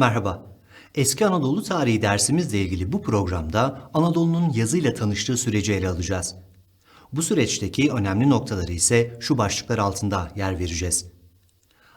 Merhaba. Eski Anadolu tarihi dersimizle ilgili bu programda Anadolu'nun yazıyla tanıştığı süreci ele alacağız. Bu süreçteki önemli noktaları ise şu başlıklar altında yer vereceğiz.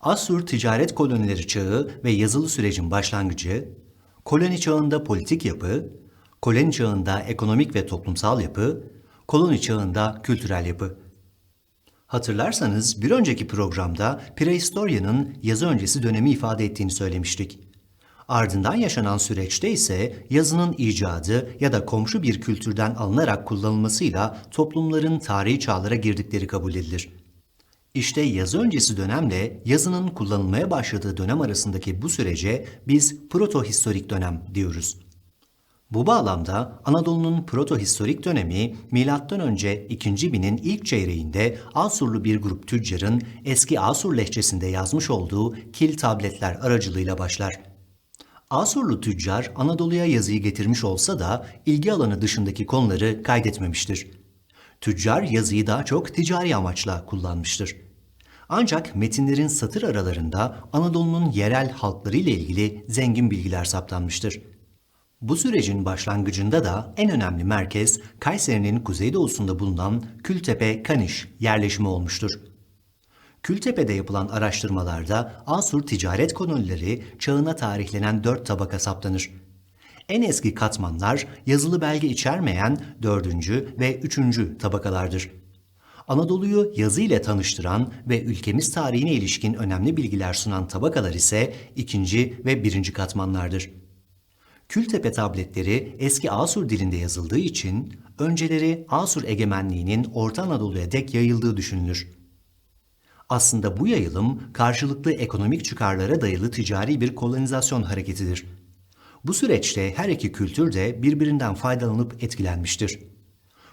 Asur ticaret kolonileri çağı ve yazılı sürecin başlangıcı, koloni çağında politik yapı, koloni çağında ekonomik ve toplumsal yapı, koloni çağında kültürel yapı. Hatırlarsanız bir önceki programda prehistoryanın yazı öncesi dönemi ifade ettiğini söylemiştik. Ardından yaşanan süreçte ise yazının icadı ya da komşu bir kültürden alınarak kullanılmasıyla toplumların tarihi çağlara girdikleri kabul edilir. İşte yazı öncesi dönemle yazının kullanılmaya başladığı dönem arasındaki bu sürece biz protohistorik dönem diyoruz. Bu bağlamda Anadolu'nun protohistorik dönemi M.Ö. 2. binin ilk çeyreğinde Asurlu bir grup tüccarın eski Asur lehçesinde yazmış olduğu kil tabletler aracılığıyla başlar. Asurlu tüccar Anadolu'ya yazıyı getirmiş olsa da ilgi alanı dışındaki konuları kaydetmemiştir. Tüccar yazıyı daha çok ticari amaçla kullanmıştır. Ancak metinlerin satır aralarında Anadolu'nun yerel halkları ile ilgili zengin bilgiler saptanmıştır. Bu sürecin başlangıcında da en önemli merkez Kayseri'nin kuzeydoğusunda bulunan Kültepe Kaniş yerleşimi olmuştur. Kültepe'de yapılan araştırmalarda Asur ticaret kolonileri çağına tarihlenen dört tabaka saptanır. En eski katmanlar yazılı belge içermeyen dördüncü ve üçüncü tabakalardır. Anadolu'yu yazı ile tanıştıran ve ülkemiz tarihine ilişkin önemli bilgiler sunan tabakalar ise ikinci ve birinci katmanlardır. Kültepe tabletleri eski Asur dilinde yazıldığı için önceleri Asur egemenliğinin Orta Anadolu'ya dek yayıldığı düşünülür. Aslında bu yayılım karşılıklı ekonomik çıkarlara dayalı ticari bir kolonizasyon hareketidir. Bu süreçte her iki kültür de birbirinden faydalanıp etkilenmiştir.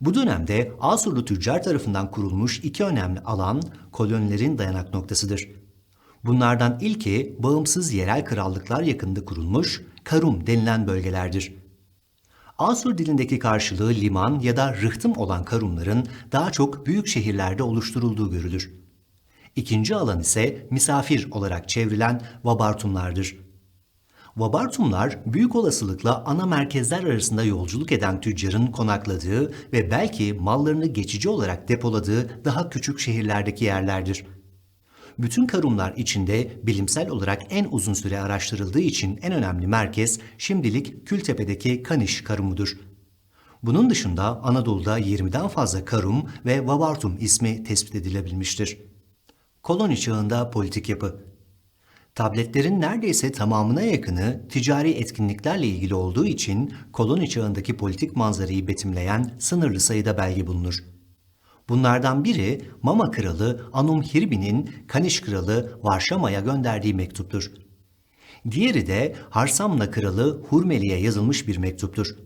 Bu dönemde Asurlu tüccar tarafından kurulmuş iki önemli alan kolonilerin dayanak noktasıdır. Bunlardan ilki bağımsız yerel krallıklar yakında kurulmuş Karum denilen bölgelerdir. Asur dilindeki karşılığı liman ya da rıhtım olan Karumların daha çok büyük şehirlerde oluşturulduğu görülür. İkinci alan ise misafir olarak çevrilen Vabartumlardır. Vabartumlar büyük olasılıkla ana merkezler arasında yolculuk eden tüccarın konakladığı ve belki mallarını geçici olarak depoladığı daha küçük şehirlerdeki yerlerdir. Bütün karumlar içinde bilimsel olarak en uzun süre araştırıldığı için en önemli merkez şimdilik Kültepe'deki Kaniş Karumu'dur. Bunun dışında Anadolu'da 20'den fazla Karum ve Vabartum ismi tespit edilebilmiştir. Koloni çağında politik yapı Tabletlerin neredeyse tamamına yakını ticari etkinliklerle ilgili olduğu için koloni çağındaki politik manzarayı betimleyen sınırlı sayıda belge bulunur. Bunlardan biri Mama Kralı Anum Hirbi'nin Kaniş Kralı Varşama'ya gönderdiği mektuptur. Diğeri de Harsamna Kralı Hurmeli'ye yazılmış bir mektuptur.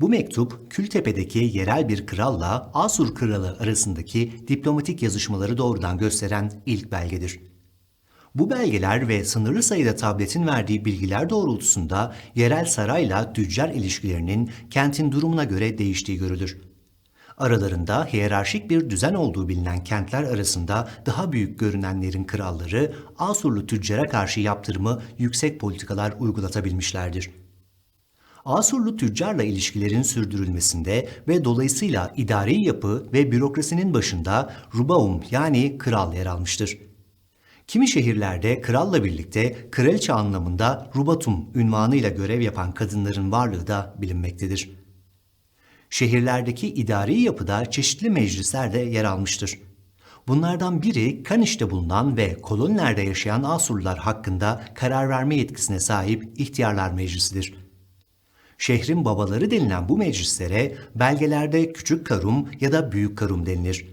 Bu mektup Kültepe'deki yerel bir kralla Asur kralı arasındaki diplomatik yazışmaları doğrudan gösteren ilk belgedir. Bu belgeler ve sınırlı sayıda tabletin verdiği bilgiler doğrultusunda yerel sarayla tüccar ilişkilerinin kentin durumuna göre değiştiği görülür. Aralarında hiyerarşik bir düzen olduğu bilinen kentler arasında daha büyük görünenlerin kralları Asurlu tüccara karşı yaptırımı yüksek politikalar uygulatabilmişlerdir. Asurlu tüccarla ilişkilerin sürdürülmesinde ve dolayısıyla idari yapı ve bürokrasinin başında Rubaum yani kral yer almıştır. Kimi şehirlerde kralla birlikte kraliçe anlamında Rubatum ünvanıyla görev yapan kadınların varlığı da bilinmektedir. Şehirlerdeki idari yapıda çeşitli meclisler de yer almıştır. Bunlardan biri Kaniş'te bulunan ve kolonilerde yaşayan Asurlular hakkında karar verme yetkisine sahip ihtiyarlar meclisidir. Şehrin babaları denilen bu meclislere belgelerde küçük karum ya da büyük karum denilir.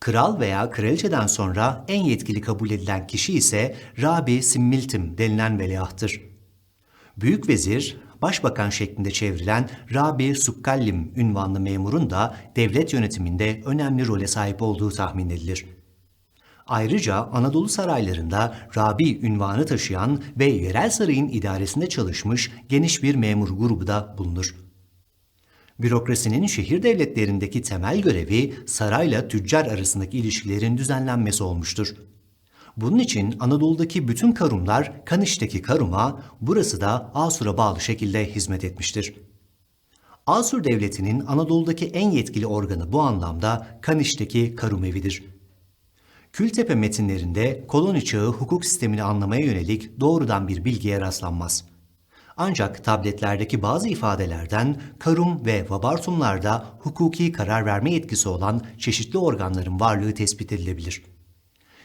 Kral veya kraliçeden sonra en yetkili kabul edilen kişi ise Rabi Simmiltim denilen veliahttır. Büyük vezir, başbakan şeklinde çevrilen Rabi Sukkallim ünvanlı memurun da devlet yönetiminde önemli role sahip olduğu tahmin edilir. Ayrıca Anadolu saraylarında Rabi ünvanı taşıyan ve yerel sarayın idaresinde çalışmış geniş bir memur grubu da bulunur. Bürokrasinin şehir devletlerindeki temel görevi sarayla tüccar arasındaki ilişkilerin düzenlenmesi olmuştur. Bunun için Anadolu'daki bütün Karumlar Kaniş'teki Karum'a, burası da Asur'a bağlı şekilde hizmet etmiştir. Asur Devleti'nin Anadolu'daki en yetkili organı bu anlamda Kaniş'teki Karum evidir. Kültepe metinlerinde koloni çağı hukuk sistemini anlamaya yönelik doğrudan bir bilgiye rastlanmaz. Ancak tabletlerdeki bazı ifadelerden Karum ve Vabartumlarda hukuki karar verme yetkisi olan çeşitli organların varlığı tespit edilebilir.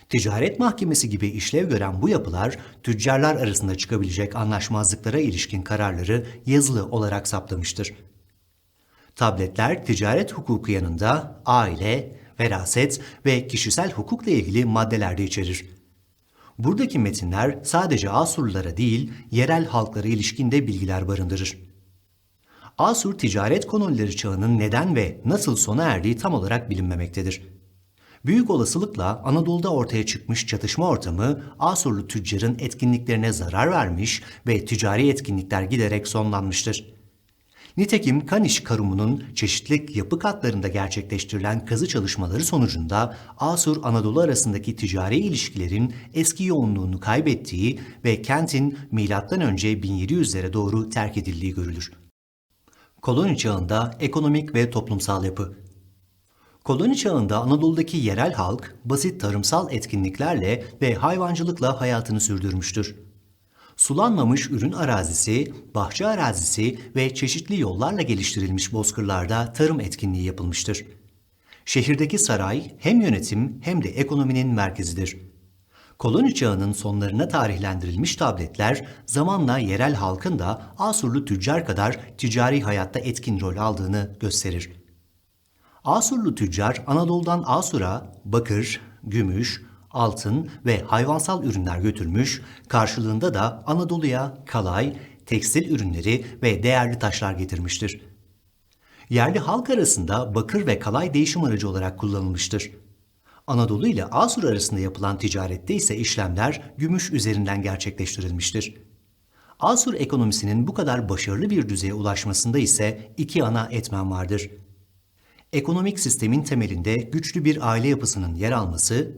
Ticaret mahkemesi gibi işlev gören bu yapılar tüccarlar arasında çıkabilecek anlaşmazlıklara ilişkin kararları yazılı olarak saptamıştır. Tabletler ticaret hukuku yanında aile, veraset ve kişisel hukukla ilgili maddeler de içerir. Buradaki metinler sadece Asurlulara değil, yerel halklara ilişkinde bilgiler barındırır. Asur ticaret kolonileri çağının neden ve nasıl sona erdiği tam olarak bilinmemektedir. Büyük olasılıkla Anadolu'da ortaya çıkmış çatışma ortamı Asurlu tüccarın etkinliklerine zarar vermiş ve ticari etkinlikler giderek sonlanmıştır. Nitekim Kaniş Karumu'nun çeşitli yapı katlarında gerçekleştirilen kazı çalışmaları sonucunda Asur Anadolu arasındaki ticari ilişkilerin eski yoğunluğunu kaybettiği ve kentin M.Ö. 1700'lere doğru terk edildiği görülür. Koloni çağında ekonomik ve toplumsal yapı Koloni çağında Anadolu'daki yerel halk basit tarımsal etkinliklerle ve hayvancılıkla hayatını sürdürmüştür. Sulanmamış ürün arazisi, bahçe arazisi ve çeşitli yollarla geliştirilmiş bozkırlarda tarım etkinliği yapılmıştır. Şehirdeki saray hem yönetim hem de ekonominin merkezidir. Koloni çağının sonlarına tarihlendirilmiş tabletler zamanla yerel halkın da Asurlu tüccar kadar ticari hayatta etkin rol aldığını gösterir. Asurlu tüccar Anadolu'dan Asur'a bakır, gümüş, altın ve hayvansal ürünler götürmüş, karşılığında da Anadolu'ya kalay, tekstil ürünleri ve değerli taşlar getirmiştir. Yerli halk arasında bakır ve kalay değişim aracı olarak kullanılmıştır. Anadolu ile Asur arasında yapılan ticarette ise işlemler gümüş üzerinden gerçekleştirilmiştir. Asur ekonomisinin bu kadar başarılı bir düzeye ulaşmasında ise iki ana etmen vardır. Ekonomik sistemin temelinde güçlü bir aile yapısının yer alması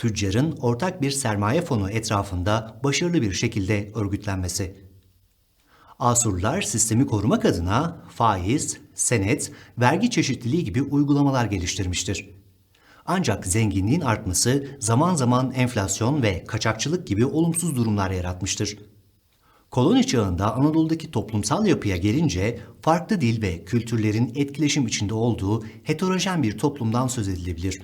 tüccarın ortak bir sermaye fonu etrafında başarılı bir şekilde örgütlenmesi. Asurlar sistemi korumak adına faiz, senet, vergi çeşitliliği gibi uygulamalar geliştirmiştir. Ancak zenginliğin artması zaman zaman enflasyon ve kaçakçılık gibi olumsuz durumlar yaratmıştır. Koloni çağında Anadolu'daki toplumsal yapıya gelince farklı dil ve kültürlerin etkileşim içinde olduğu heterojen bir toplumdan söz edilebilir.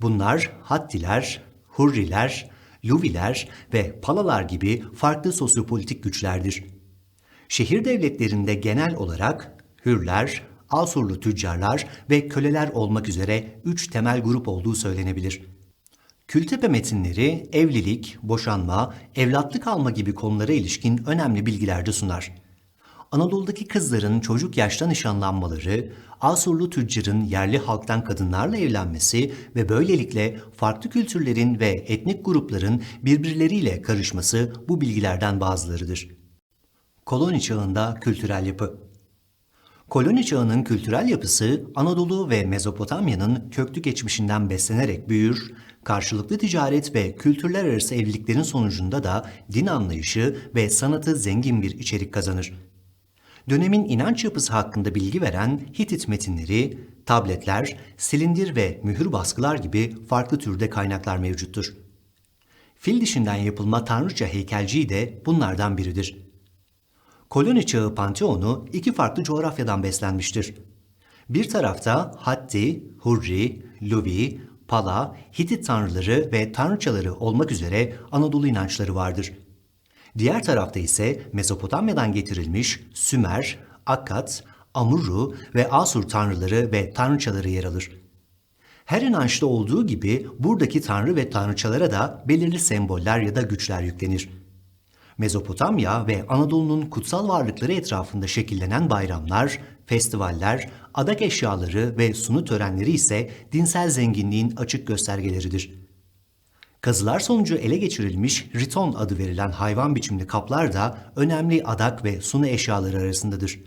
Bunlar Hattiler, Hurriler, Luviler ve Palalar gibi farklı sosyopolitik güçlerdir. Şehir devletlerinde genel olarak Hürler, Asurlu tüccarlar ve köleler olmak üzere üç temel grup olduğu söylenebilir. Kültepe metinleri evlilik, boşanma, evlatlık alma gibi konulara ilişkin önemli bilgiler de sunar. Anadolu'daki kızların çocuk yaşta nişanlanmaları, Asurlu tüccarın yerli halktan kadınlarla evlenmesi ve böylelikle farklı kültürlerin ve etnik grupların birbirleriyle karışması bu bilgilerden bazılarıdır. Koloni çağında kültürel yapı Koloni çağının kültürel yapısı Anadolu ve Mezopotamya'nın köklü geçmişinden beslenerek büyür, karşılıklı ticaret ve kültürler arası evliliklerin sonucunda da din anlayışı ve sanatı zengin bir içerik kazanır dönemin inanç yapısı hakkında bilgi veren Hitit metinleri, tabletler, silindir ve mühür baskılar gibi farklı türde kaynaklar mevcuttur. Fil dişinden yapılma tanrıça heykelciği de bunlardan biridir. Koloni çağı panteonu iki farklı coğrafyadan beslenmiştir. Bir tarafta Hatti, Hurri, Luvi, Pala, Hitit tanrıları ve tanrıçaları olmak üzere Anadolu inançları vardır. Diğer tarafta ise Mezopotamya'dan getirilmiş Sümer, Akkad, Amurru ve Asur tanrıları ve tanrıçaları yer alır. Her inançta olduğu gibi buradaki tanrı ve tanrıçalara da belirli semboller ya da güçler yüklenir. Mezopotamya ve Anadolu'nun kutsal varlıkları etrafında şekillenen bayramlar, festivaller, adak eşyaları ve sunu törenleri ise dinsel zenginliğin açık göstergeleridir. Kazılar sonucu ele geçirilmiş riton adı verilen hayvan biçimli kaplar da önemli adak ve sunu eşyaları arasındadır.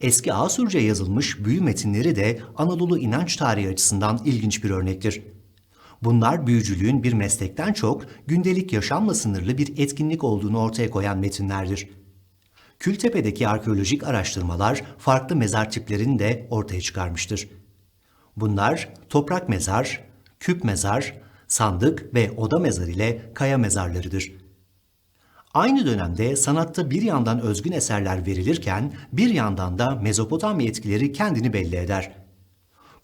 Eski Asurca yazılmış büyü metinleri de Anadolu inanç tarihi açısından ilginç bir örnektir. Bunlar büyücülüğün bir meslekten çok gündelik yaşamla sınırlı bir etkinlik olduğunu ortaya koyan metinlerdir. Kültepe'deki arkeolojik araştırmalar farklı mezar tiplerini de ortaya çıkarmıştır. Bunlar toprak mezar, küp mezar, sandık ve oda mezar ile kaya mezarlarıdır. Aynı dönemde sanatta bir yandan özgün eserler verilirken bir yandan da Mezopotamya etkileri kendini belli eder.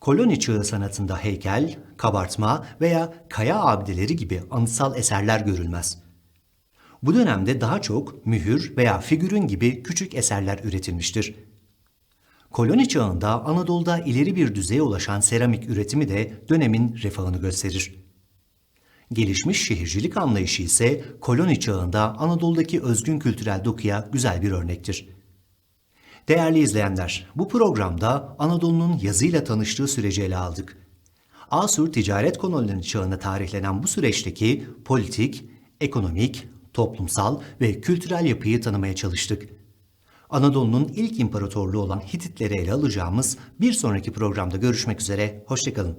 Koloni çağı sanatında heykel, kabartma veya kaya abideleri gibi anıtsal eserler görülmez. Bu dönemde daha çok mühür veya figürün gibi küçük eserler üretilmiştir. Koloni çağında Anadolu'da ileri bir düzeye ulaşan seramik üretimi de dönemin refahını gösterir. Gelişmiş şehircilik anlayışı ise koloni çağında Anadolu'daki özgün kültürel dokuya güzel bir örnektir. Değerli izleyenler, bu programda Anadolu'nun yazıyla tanıştığı süreci ele aldık. Asur ticaret kolonileri çağında tarihlenen bu süreçteki politik, ekonomik, toplumsal ve kültürel yapıyı tanımaya çalıştık. Anadolu'nun ilk imparatorluğu olan Hititleri ele alacağımız bir sonraki programda görüşmek üzere, hoşçakalın.